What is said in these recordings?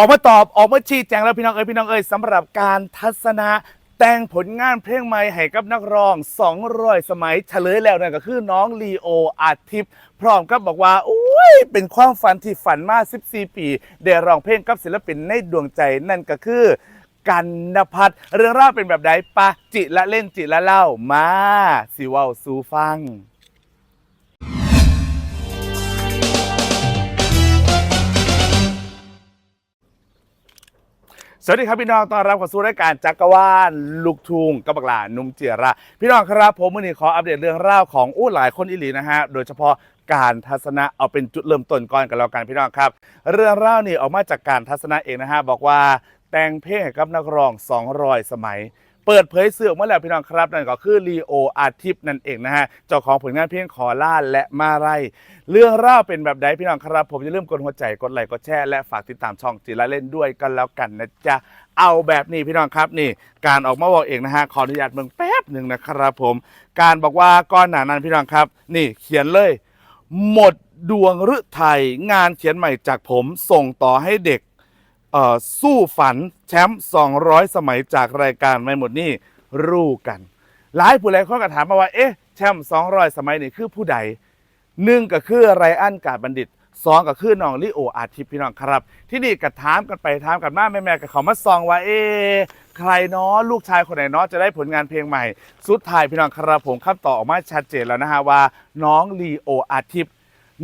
ออกมาตอบออกมาชี้แจงแล้วพี่น้องเอ้ยพี่น้องเอ้ยสำหรับการทัศนะแต่งผลงานเพลงใหม่ให้กับนักร้อง200สมัยเฉลยแล้วนั่นก็คือน้องลีโออาทิตย์พร้อมกับบอกว่าโอ้ยเป็นความฝันที่ฝันมา 14 ปี ได้ร้องเพลงกับศิลปินในดวงใจนั่นก็คือ กันนพัฒน์เรื่องราวเป็นแบบใดปะจิละเล่นจิละเล่ามาสิว้าสูฟัง สวัสดีครับพี่น้องต้อนรับเข้าสู่รายการจักรวาลลูกทุ่งกับบักหลานุ่มเจียระ พี่น้องครับผมวันนี้ขออัปเดตเรื่องราวของอู้หลายคนอิหลีนะฮะ โดยเฉพาะการทัศนะเอาเป็นจุดเริ่มต้นก่อนกันแล้วกันพี่น้องครับ เรื่องราวนี่ออกมาจากการทัศนะเองนะฮะบอกว่าแต่งเพลงให้กับนักร้อง 200 สมัย เปิดเผยสื่อออกมาแล้วพี่น้องครับนั่นก็คือลีโออาทิตย์นั่นเองนะฮะเจ้าของผลงานเพลงขอล่าและมาไรเรื่องราวเป็นแบบใดพี่น้องครับ ผมจะเริ่าลืมกดหัวใจกดไลค์กดแชร์และฝากติดตามช่องจีละเล่นด้วยกันแล้วกันนะจ๊ะเอาแบบนี้พี่น้องครับนี่การออกมาบอกเองนะฮะขออนุญาตเมืองแป๊บหนึ่งนะครับผม การบอกว่าก้อนหนานั้นพี่น้องครับ นี่เขียนเลย หมดดวงฤทัยงานเขียนใหม่จากผมส่งต่อให้เด็ก สู้ฝันแชมป์200 สมัยจากรายการไม่หมดนี่รู้กันหลายผู้หลายคนก็ถามมาว่าเอ๊ะแชมป์200 สมัยนี่คือผู้ใดหนึ่งก็คือไรอันกาดบัณฑิตสองก็คือน้องลิโออาทิตย์พี่น้องครับ ที่นี่ก็ถามกันไปถามกันมาแม่แม่ๆกับเขามาซองว่าเอ๊ะใครเนาะลูกชายคนไหนเนาะจะได้ผลงานเพลงใหม่ สุดท้ายพี่น้องครับผมคำตอบออกมาชัดเจนแล้วนะฮะว่า น้องลีโออาทิตย์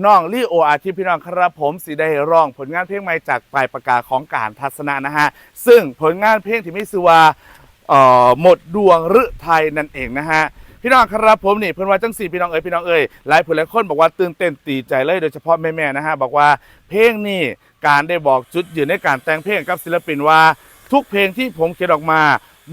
น้องลี่โออาทิตย์พี่น้องครับผมสีได้ร้อง ผลงานเพลงใหม่จากปลายประกาศของการทัศนะนะฮะ ซึ่งผลงานเพลงที่มีชื่อว่าหมดดวงฤทัยนั่นเองนะฮะพี่น้องครับผมนี่เพิ่นว่าจังสี่พี่น้องเอ๋ยพี่น้องเอ๋ยหลายผู้หลายคนบอกว่าตื่นเต้นตีใจเลยโดยเฉพาะแม่ๆนะฮะบอกว่าเพลงนี่การได้บอกจุดยืนในการแต่งเพลงกับศิลปินว่า ทุกเพลงที่ผมเขียนออกมา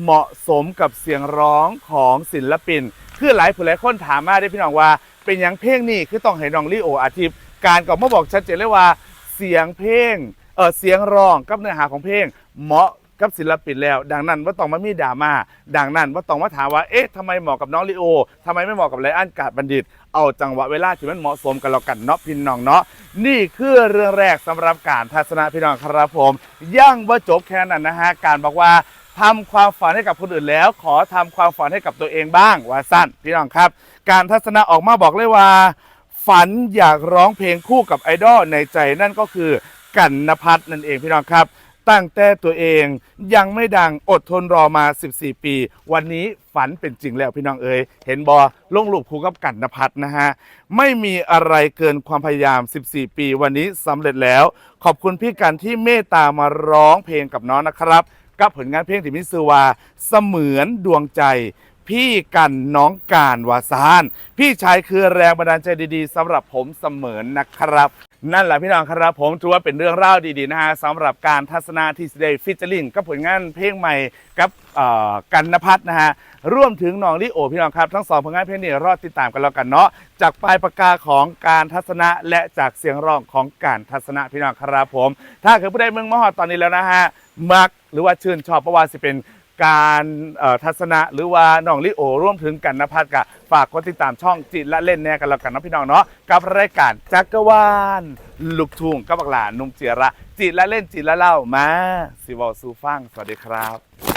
เหมาะสมกับเสียงร้องของศิลปิน คือหลายผู้หลายคนถามมาได้พี่น้องว่า เป็นอย่างเพลงนี่คือต้องให้น้องลิโออาทิตย์การก็มาบอกชัดเจนเลยว่าเสียงเพลงเออเสียงร้องกับเนื้อหาของเพลงเหมาะกับศิลปินแล้ว ดังนั้นว่าต้องมามีดราม่าดังนั้นว่าต้องมาถามว่าเอ๊ะทำไมเหมาะกับน้องลิโอทำไมไม่เหมาะกับไรอันกาดบัณฑิต เอาจังหวะเวลาที่มันเหมาะสมกันแล้วกันเนาะพี่น้องเนาะนี่คือเรื่องแรกสำหรับการทัศนะพี่น้องครับผมยังว่าจบแค่นั้นนะฮะการบอกว่า ทำความฝันให้กับคนอื่นแล้ว ขอทำความฝันให้กับตัวเองบ้างว่าสั้นพี่น้องครับ การทัศนะออกมาบอกเลยว่า ฝันอยากร้องเพลงคู่กับไอดอลในใจนั่นก็คือกันนพัฒน์นั่นเองพี่น้องครับ ตั้งแต่ตัวเองยังไม่ดังอดทนรอมา 14 ปี วันนี้ฝันเป็นจริงแล้วพี่น้องเอ๋ยเห็นบอลงรูปคู่กับกันนพัฒน์นะฮะ ไม่มีอะไรเกินความพยายาม 14 ปี วันนี้สำเร็จแล้ว ขอบคุณพี่กันที่เมตตามาร้องเพลงกับน้องนะครับ กับผลงานเพลงที่มิสวาเสมือนดวงใจ พี่กันน้องการวาซาน พี่ชายคือแรงบันดาลใจดีๆสำหรับผมเสมอนะครับ นั่นแหละพี่น้องครับผมถือว่าเป็นเรื่องเล่าดีๆนะฮะสำหรับการทัศนาที่สเดย์ฟิชเชอริงกับผลงานเพลงใหม่กับเอ่อกันนพัฒน์นะฮะร่วมถึงน้องลิโอพี่น้องครับ ทั้งสองผลงานเพลงนี้รอดติดตามกันแล้วกันเนาะจากปลายปากกาของการทัศนะและจากเสียงร้องของการทัศนะพี่น้องครับผม ถ้าเกิดผู้ใดเมืองมหอดตอนนี้แล้วนะฮะ มักหรือว่าชื่นชอบเพราะว่าสิเป็นการทัศนะหรือว่าน้องลิโอร่วมถึงกันนภัสกะฝากกดติดตามช่องจิตและเล่นแน่กันแล้วกันนะพี่น้องเนาะกับรายการจักรวาลลูกทุ่งกับบักหลานนุ่มเจียระจิตและเล่นจิตและเล่ามาสิวอลซูฟังสวัสดีครับ